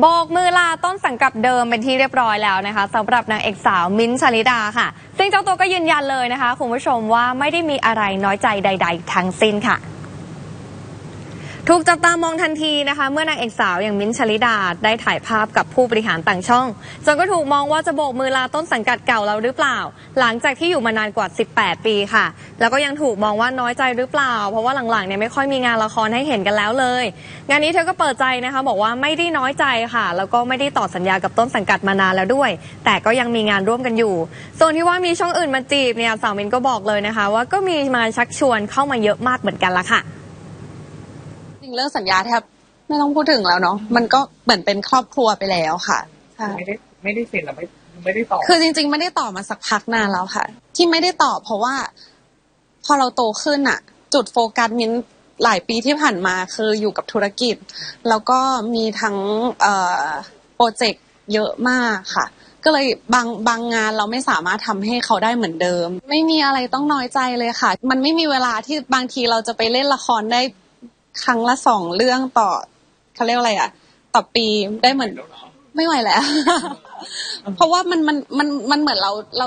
โบกมือลาต้นสังกัดเดิมเป็นที่เรียบร้อยแล้วนะคะสำหรับนางเอกสาวมิ้นท์ชลิดาค่ะ ซึ่งเจ้าตัวก็ยืนยันเลยนะคะ คุณผู้ชมว่าไม่ได้มีอะไรน้อยใจใด ๆ ทั้งสิ้นค่ะ ถูกจับตามองทันทีนะคะ เมื่อนางเอกสาวอย่างมิ้นท์ชลิดาได้ถ่ายภาพกับผู้บริหารต่างช่อง จนก็ถูกมองว่าจะโบกมือลาต้นสังกัดเก่าแล้วหรือเปล่า หลังจากที่อยู่มานานกว่า 18 ปีค่ะ แล้วก็ยังถูกมองว่าน้อยใจหรือเปล่า เพราะว่าหลังๆเนี่ยไม่ค่อยมีงานละครให้เห็นกันแล้วเลย งานนี้เธอก็เปิดใจนะคะ บอกว่าไม่ได้น้อยใจค่ะ แล้วก็ไม่ได้ต่อสัญญากับต้นสังกัดมานานแล้วด้วย แต่ก็ยังมีงานร่วมกันอยู่ ส่วนที่ว่ามีช่องอื่นมาจีบเนี่ยสาวมิ้นก็บอกเลยนะคะ ว่าก็มีมาชักชวนเข้ามาเยอะมากเหมือนกันละค่ะ เรื่องสัญญาแทบไม่ต้องพูดถึงแล้วเนาะมันก็เหมือนเป็นครอบครัวไปแล้วค่ะใช่ไม่ได้ไม่ได้เซ็นแล้วไม่ไม่ได้ตอบคือจริง ๆ ไม่ได้ตอบมาสักพักนานแล้วค่ะ ที่ไม่ได้ตอบเพราะว่า พอเราโตขึ้นอะจุดโฟกัสมิ้นหลายปีที่ผ่านมาคืออยู่กับธุรกิจ แล้วก็มีทั้งเอ่อโปรเจกต์เยอะมากค่ะ ก็เลยบางบางงานเราไม่สามารถทำให้เขาได้เหมือนเดิม ไม่มีอะไรต้องน้อยใจเลยค่ะ มันไม่มีเวลาที่บางทีเราจะไปเล่นละครได้ ครั้งละสองเรื่องต่อเขาเรียกว่าอะไรอะต่อปีได้เหมือน ไม่ไหวแล้ว เพราะว่ามันมันมันมันเหมือนเราเรา